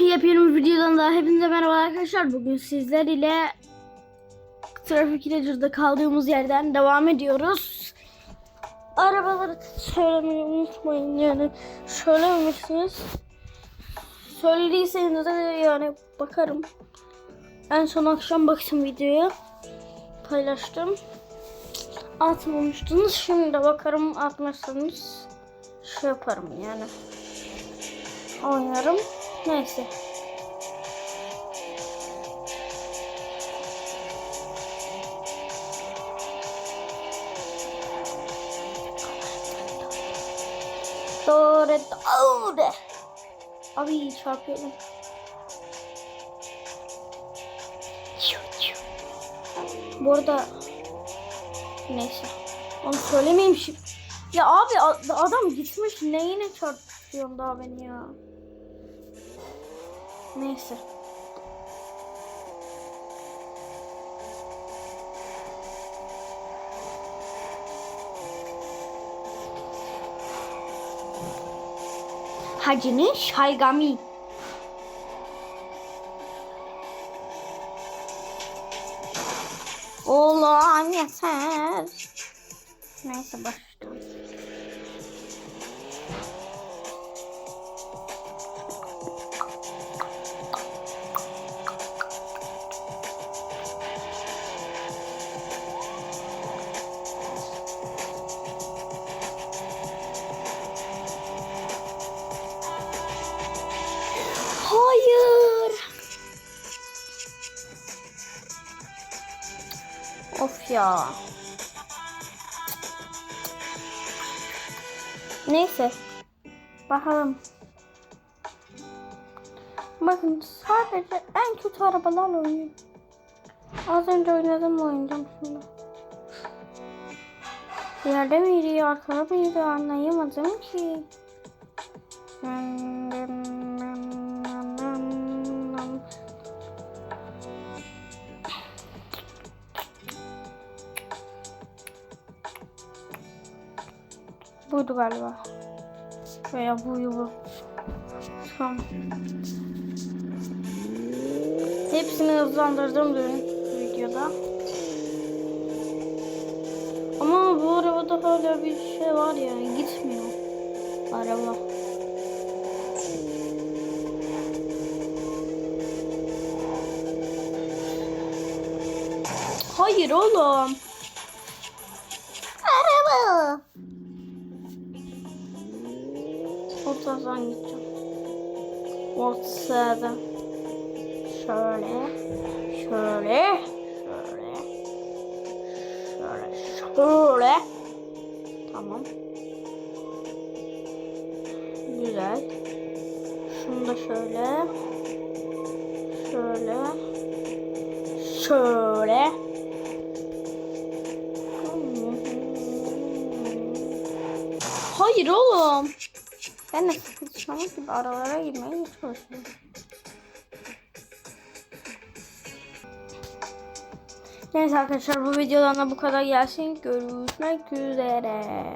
Yepyeni bir videodan daha hepinize merhaba arkadaşlar. Bugün sizler ile Trafik Rager'da kaldığımız yerden devam ediyoruz. Arabaları söylemeyi unutmayın yani söylememişsiniz. Söylediyseniz de yani bakarım. En son akşam baktım videoya. Paylaştım. Atmamıştınız. Şimdi de bakarım atmazsanız şey yaparım yani. Oynarım. Neyse. Dore dore. Abi çarpıyorum. Bu arada neyse. Onu söylemeyeyim şimdi. Ya abi adam gitmiş neyine çarpıyorsun daha beni ya. Neyse. Hacı'nın şaygami. Oğlum yeter. Neyse başlayalım. Hayır. Of ya. Neyse. Bakalım. Bakın sadece en kötü arabalarla oynuyorum. Az önce oynadım oynayacağım şimdi. Yerde miydi, arkada mıydı anlayamadım ki. Buydu galiba. Veya buyu bu. Tamam. Hepsini hızlandırdım dün videoda. Ama bu arabada hala bir şey var ya gitmiyor. Araba. Hayır oğlum. Ortadan gideceğim. Ortada. Şöyle. Şöyle. Şöyle. Şöyle. Şöyle. Tamam. Güzel. Şunu da şöyle. Şöyle. Şöyle. Hayır oğlum. Ben de sıkışmamak gibi aralara girmeye çalışıyorum. Neyse arkadaşlar bu videodan da bu kadar gelsin. Görüşmek üzere.